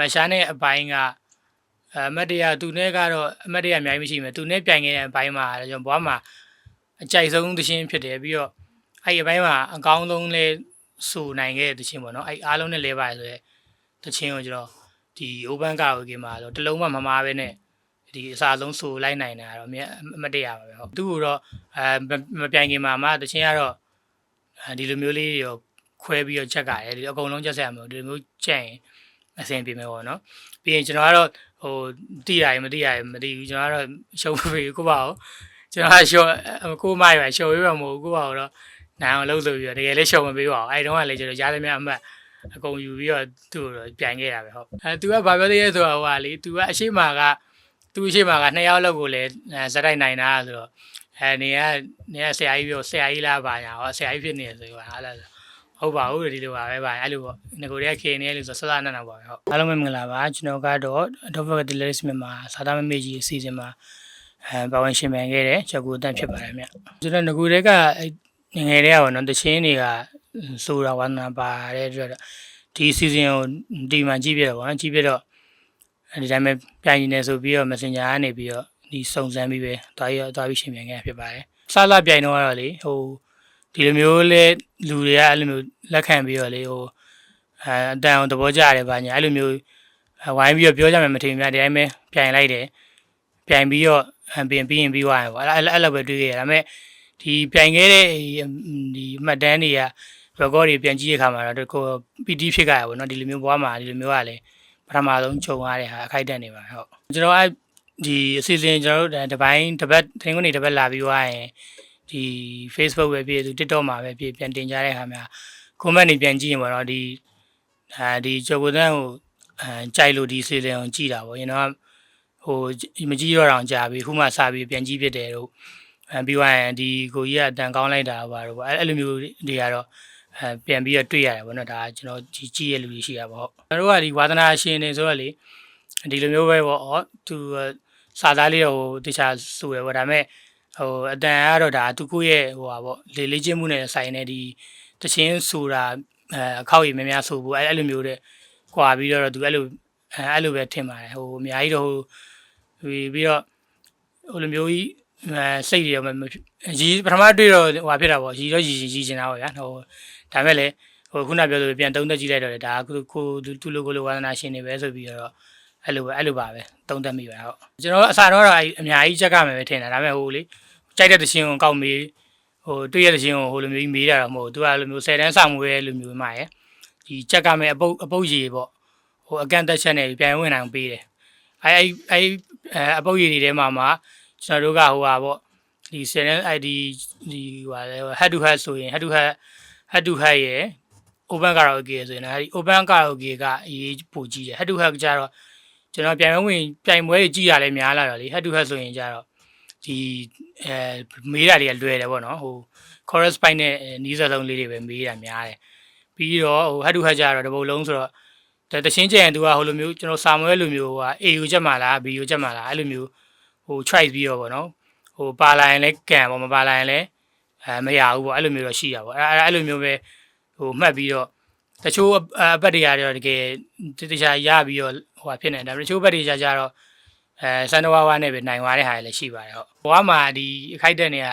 မရှားတဲ့အပိုင်းကအမတ်တရသူနဲ့ကတော့အမတ်တရအများကြီးမရှိမယ်သူနဲ့ပြိုင်ခဲ့တဲ့အပိုင်းမှာကျွန်တော်ဘွားမှာအကြိုက်ဆုံးသရှင်ဖြစ်တယ်ပြီးတော့အဲ့ဒီအပိုင်းမှာအကောင်းဆုံးလဲဆိုနိုင်ခဲ့တဲ့သရှင်ပေါ့နော်အဲ့အားလုံးနဲ့လဲပါတယ်ဆိုတော့သရှင်ကိုကျွန်တော်ဒီ open ကာဝေကမှာတော့တလုံးမှမမားပဲနဲ့ဒီအစားဆုံးဆိုလိုက်နိုင်တာတော့အမြတ်အမတ်တရပါပဲဟုတ်သူ့ကိုတော့အဲမပြိုင်ခင်မှာမှသရှင်ကတော့အဲဒီလိုမျိုးလေးရောခွဲပြီးတော့ချက်ကြတယ်ဒီအကုန်လုံးချက်ဆက်ရမှာဒီလိုမျိုးချက်ရင် အဆင်ပြေမယ်ပေါ့နော်ပြီးရင်ကျွန်တော်ကတော့ဟိုတိရရင်မတိရရင်မတိဘူးကျွန်တော်ကတော့ရှုံးပြီကိုပါအောင်ကျွန်တော်ကရှော့ကိုမရရှော့ရမှာမဟုတ်ကိုပါတော့နိုင်အောင်လုပ်ဆိုပြီးတော့တကယ်လည်းရှော့မပေးပါဘူးအဲဒီတော့ကလည်းကျွန်တော်ရားသမျှအမှတ်အကုန်ယူပြီးတော့သူ့ကိုပြိုင်ခဲ့တာပဲဟုတ်အဲ तू ကဘာပြောသေးလဲဆိုတော့ဟိုကလေ तू ကအရှိမကသူ့အရှိမကနှစ်ယောက်လောက်ကိုလည်းဇက်တိုက်နိုင်တာဆိုတော့အဲနေကနေကဆရာကြီးပြောဆရာကြီးလားပါညာဟောဆရာကြီးဖြစ်နေတယ်ဆိုတော့ဟာလား ဟုတ်ပါဘူးဒီလိုပါပဲပါအဲ့လိုပေါ့ငကိုတွေကခေနေလို့ဆိုဆဆနနပါပဲဟုတ်အားလုံးပဲမင်္ဂလာပါကျွန်တော်ကတော့ Adobe Delays မြန်မာစာသားမမေကြီးအစီအစဉ်မှာအဲပါဝင်ရှင်မြန်ခဲ့တဲ့ချက်ကူအတန့်ဖြစ်ပါတယ်မြတ်ကျွန်တော်ငကိုတွေကငငယ်တွေကပေါ့နော်တချင်းတွေကဆိုတာဝါနာပါတဲ့အတွက်ဒီအစီအစဉ်ကိုဒီမှာကြည့်ပြတော့ပေါ့နော်ကြည့်ပြတော့ဒီတိုင်းပဲပြိုင်နေဆိုပြီးတော့ Messenger ကနေပြီးတော့ဒီစုံစမ်းပြီးပဲတွားရတွားပြီးရှင်မြန်ခဲ့ဖြစ်ပါတယ်စလာပြိုင်တော့ကတော့လေဟို ဒီလိုမျိုးလဲလူတွေကအဲ့လိုမျိုးလက်ခံပြီးတော့လေဟိုအဲအတန်အောင်သဘောကျတယ်ဗာညာအဲ့လိုမျိုးဝိုင်းပြီးတော့ပြောကြမယ်မထင်များဒီတိုင်းပဲပြိုင်လိုက်တယ်ပြိုင်ပြီးတော့ပြင်ပြီးရင်ပြီးသွားတယ်ဗာအဲ့အဲ့လိုပဲတွေးခဲ့ရဒါပေမဲ့ဒီပြိုင်ခဲ့တဲ့ဒီအမှတ်တမ်းတွေက record တွေပြန်ကြည့်ရခါမှာတော့ကို PD ဖြစ်ကြရပါတော့ဒီလိုမျိုးဘွားမှာဒီလိုမျိုးကလည်းပထမဆုံးဂျုံရတဲ့ဟာအခိုက်တန့်နေပါဟုတ်ကျွန်တော်ကဒီအစီအစဉ်ကျွန်တော်တို့တပိုင်းတစ်ပတ်တင်းကုန်နေတစ်ပတ်လာပြီးွားရင် ဒီ Facebook ပဲဖြစ်သူ TikTok မှာပဲဖြစ်ပြန်တင်ကြတဲ့အခါမှာ comment တွေပြန်ကြည့်ရင်ပေါ့နော်ဒီအဲဒီကျော်ကိုတန်းကိုအဲကြိုက်လို့ဒီစီစဉ်အောင်ကြည့်တာပေါ့ရင်တော့ဟိုမကြည့်တော့အောင်ကြာပြီခုမှစပြီးပြန်ကြည့်ဖြစ်တယ်တို့အဲပြီးသွားရင်ဒီကိုကြီးကအတန်ကောင်းလိုက်တာပါတော့အဲ့လိုမျိုးတွေကတော့အဲပြန်ပြီးတော့တွေ့ရတယ်ပေါ့နော်ဒါကျွန်တော်ကြည့်ကြည့်ရလူတွေရှိတာပေါ့ကျွန်တော်တို့ကဒီဝါသနာရှင်နေဆိုတော့လေဒီလိုမျိုးပဲပေါ့ဩသူစာသားလေးတော့တခြားဆိုရပေါ့ဒါပေမဲ့ ဟိုအတန်ကတော့ဒါသူကိုရဲ့ဟိုပါပေါ့လေလေးချင်းမှုနဲ့ဆိုင်နေဒီတချင်းဆိုတာအဲအခောက်ရည်များများဆိုဘူးအဲအဲ့လိုမျိုးတဲ့ကွာပြီးတော့သူအဲ့လိုအဲအဲ့လိုပဲထင်ပါတယ်ဟိုအများကြီးတော့ဟိုပြီးတော့ဟိုလိုမျိုးကြီးအဲစိတ်တွေရောရီပထမတွေ့တော့ဟိုဖြစ်တာပေါ့ရီတော့ရီရီချင်တာပေါ့ဗျာဟိုဒါမဲ့လေဟိုခုနပြောလို့ပြန်သုံးသက်ကြည့်လိုက်တော့ဒါကိုကိုသူ့လိုကိုလိုဝါသနာရှင်နေပဲဆိုပြီးတော့ အဲ့လိုပဲအဲ့လိုပါပဲသုံးသက်မိပါဟုတ်ကျွန်တော်အစားတော့အများကြီးချက်ကမယ်ပဲထင်တာဒါမဲ့ဟိုလေကြိုက်တဲ့တခြင်းကိုကောက်မေးဟိုတွေ့ရတဲ့ချင်းကိုဟိုလိုမျိုးမေးတာတော့မဟုတ်သူကလိုမျိုး10တန်းဆောင်မွေးလိုမျိုးမှရယ်ဒီချက်ကမဲ့အပုတ်အပုတ်ရေပေါ့ဟိုအကန်တက်ချက်နဲ့ပြန်ဝင်နိုင်ပေးတယ်အဲအဲအဲအပုတ်ရေတွေထဲမှာမှကျွန်တော်တို့ကဟိုဟာပေါ့ဒီ10တန်း ID ဒီဟိုဟာ head to head ဆိုရင် head to head head to head ရယ် open karaoke ဆိုရင်အဲဒီ open karaoke ကအရေးပိုကြီးတယ် head to head ကြတော့ ကျွန်တော်ပြန်ဝင်ပြိုင်ပွဲကြီးကြည့်ရလဲများလာတော့လေ head to head ဆိုရင်ကြတော့ဒီအဲမေးတာတွေကလွယ်တယ်ပေါ့နော်ဟို chorus spike နဲ့နီးစပ်ဆုံးလေးတွေပဲမေးတာများတယ်ပြီးတော့ဟို head to head ကြတော့တပုတ်လုံးဆိုတော့တချင်းကျန်သူကဟိုလိုမျိုးကျွန်တော်စာမွဲလိုမျိုးဟာ AU ချက်မှလား BU ချက်မှလားအဲ့လိုမျိုးဟို try ပြီးတော့ပေါ့နော်ဟိုပါလာရင်လည်းကန်ပေါ့မပါလာရင်လည်းအဲမရဘူးပေါ့အဲ့လိုမျိုးတော့ရှိတာပေါ့အဲ့အဲ့လိုမျိုးပဲဟိုမှတ်ပြီးတော့တချို့အပတ်တွေကတော့တကယ်တခြားရပြီးတော့ ဟိုဟာဖြစ်နေတယ်တချို့ဘက်တွေကြကြတော့အဲစန်နဝါဝါနဲ့ပဲနိုင်သွားတဲ့ဟာလည်းရှိပါတယ်ဟုတ်ဘွားမှာဒီအခိုက်တက်နေက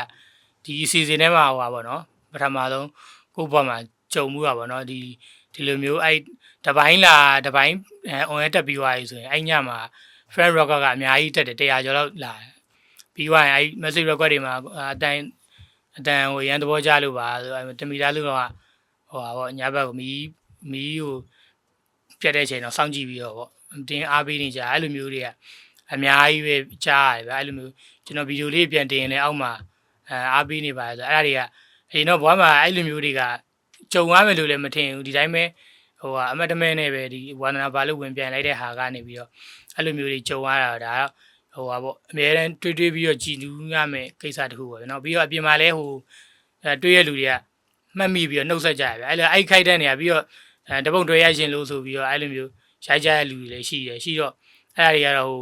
ဒီအစီအစဉ်ထဲမှာဟိုပါပေါ့နော်ပထမဆုံးကိုယ့်ဘွားမှာကြုံမှုတာပေါ့နော်ဒီဒီလိုမျိုးအဲ့တပိုင်းလာတပိုင်းအဲ on တက်ပြီးသွားပြီဆိုရင်အဲ့ညမှာ friend record ကအများကြီးတက်တယ်100ကျော်လောက်လာပြီးသွားရင်အဲ့ message record တွေမှာအတန်အတန်ဟိုရန်သဘောကျလို့ပါဆိုတမီတာလို့တော့ဟိုပါပေါ့ညဘက်ကိုမီးမီးကိုပြတ်တဲ့အချိန်တော့စောင့်ကြည့်ပြီးတော့ပေါ့ တင်းအားပေးနေကြအဲ့လိုမျိုးတွေကအများကြီးပဲကြားရတယ်ဗျအဲ့လိုမျိုးကျွန်တော်ဗီဒီယိုလေးပြန်တင်ရင်လည်းအောက်မှာအဲအားပေးနေပါတယ်ဆိုအဲ့ဒါတွေကအရင်တော့ဘွားမှာအဲ့လိုမျိုးတွေကကြုံရမယ်လို့လည်းမထင်ဘူးဒီတိုင်းပဲဟိုအမတ်တမဲနဲ့ပဲဒီဝါနနာဘာလို့ဝင်ပြန်လိုက်တဲ့ဟာကနေပြီးတော့အဲ့လိုမျိုးတွေကြုံရတာဒါဟိုပါပေါ့အများတန်းတွေးတွေးပြီးတော့ကြည်နူးရမယ်ကိစ္စတခုပေါ့နော်ပြီးတော့အပြင်မှာလဲဟိုအဲတွေးရလူတွေကမှတ်မိပြီးတော့နှုတ်ဆက်ကြရဗျအဲ့လိုအဲ့ခိုက်တဲ့နေရာပြီးတော့အဲတပုတ်တွေရရှင်လို့ဆိုပြီးတော့အဲ့လိုမျိုး ရိုက်ကြရလူတွေလည်းရှိတယ်ရှိတော့အဲ့ဒါတွေကတော့ဟို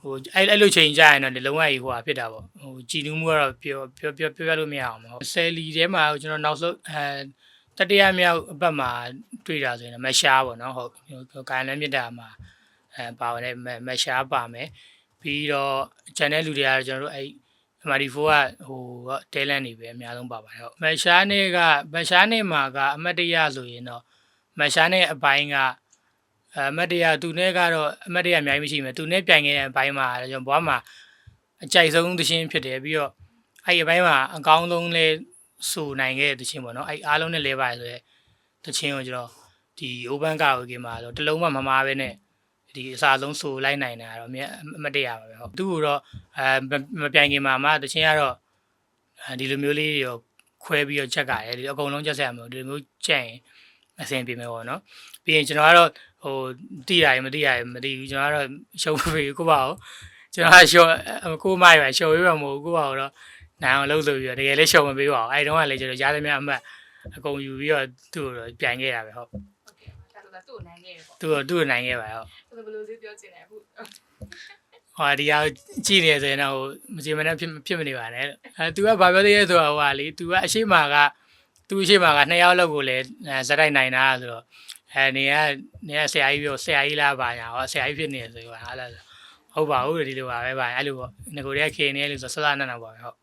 ဟိုအဲ့အဲ့လိုချိန်ကြရင်တော့လုံးဝကြီးဟိုဟာဖြစ်တာပေါ့ဟိုကြည်နူးမှုကတော့ပြောပြောပြောပြောလို့မရအောင်ပေါ့ဆယ်လီထဲမှာကျွန်တော်နောက်ဆုံးအဲတတိယမြောက်အပတ်မှာတွေ့တာဆိုရင်တော့မရှားပေါ့နော်ဟုတ်ဟိုကာယနဲ့မြစ်တာမှာအဲပါဝင်တဲ့မမရှားပါမယ်ပြီးတော့ channel လူတွေကတော့ကျွန်တော်တို့အဲ့ MD4 ကဟိုတဲလန်နေပဲအများဆုံးပါပါတယ်ဟုတ်မရှားနေကမရှားနေမှာကအမတ်တရဆိုရင်တော့မရှားနေအပိုင်းက အမတ်တရသူနဲ့ကတော့အမတ်တရအများကြီးမရှိမယ်သူနဲ့ပြိုင်ခဲ့တဲ့အပိုင်းမှာကျွန်တော်ဘွားမှာအကြိုက်ဆုံးသရှင်ဖြစ်တယ်ပြီးတော့အဲ့ဒီအပိုင်းမှာအကောင်းဆုံးလဲဆိုနိုင်ခဲ့တဲ့သရှင်ပေါ့နော်အဲ့အားလုံးနဲ့လဲပါတယ်ဆိုရဲသရှင်ကိုကျွန်တော်ဒီ open car ကိုမှာတော့တလုံးမှမမားပဲနဲ့ဒီအစားဆုံးဆိုလိုက်နိုင်တာတော့အမြတ်အမတ်တရပါပဲဟုတ်သူ့ကိုတော့အဲမပြိုင်ခင်မှာအမသရှင်ကတော့အဲဒီလိုမျိုးလေးတွေရောခွဲပြီးတော့ချက်ကြရတယ်ဒီအကုန်လုံးချက်ဆက်ရမှာဒီလိုမျိုးချက်ရင် အဆင်ပြေမယ်ပေါ့နော်ပြီးရင်ကျွန်တော်ကတော့ဟိုတိရရင်မတိရရင်မတိဘူးကျွန်တော်ကတော့ရှုံးပြီကိုပါအောင်ကျွန်တော်ကရှုံးကိုမရပါရှုံးရမှာမဟုတ်ဘူးကိုပါတော့နိုင်အောင်လုပ်ဆိုပြီးတော့တကယ်လည်းရှုံးမပေးပါဘူးအဲဒီတော့ကလည်းကျွန်တော်ရားသမျှအမှတ်အကုန်ယူပြီးတော့သူ့ကိုပြန်ခဲ့တာပဲဟုတ်ဟုတ်ကဲ့ဒါဆိုတော့သူ့ကိုနိုင်ခဲ့တယ်ပေါ့သူ့ကိုသူ့ကိုနိုင်ခဲ့ပါဟုတ်ဆိုတော့ဘယ်လိုလေးပြောချင်လဲအခုဟိုဒီဟာကြည့်နေဆိုရင်တော့မကြည့်မနဲ့ဖြစ်ဖြစ်မနေပါနဲ့အဲ तू ကဘာပြောသေးလဲဆိုတော့ဟိုဟာလေ तू ကအရှိမာက तू အရှိမာကနှစ်ယောက်လောက်ကိုလည်းဇက်တိုက်နိုင်တာဆိုတော့အဲနေကနေကဆရာကြီးပြောဆရာကြီးလားပါညာဟောဆရာကြီးဖြစ်နေတယ်ဆိုတော့ဟာလားဟုတ်ပါဘူးဒီလိုပါပဲပါအဲ့လိုပေါ့ငကိုတွေကခေနေလို့ဆိုဆဆနတ်နတ်ပါပဲဟုတ်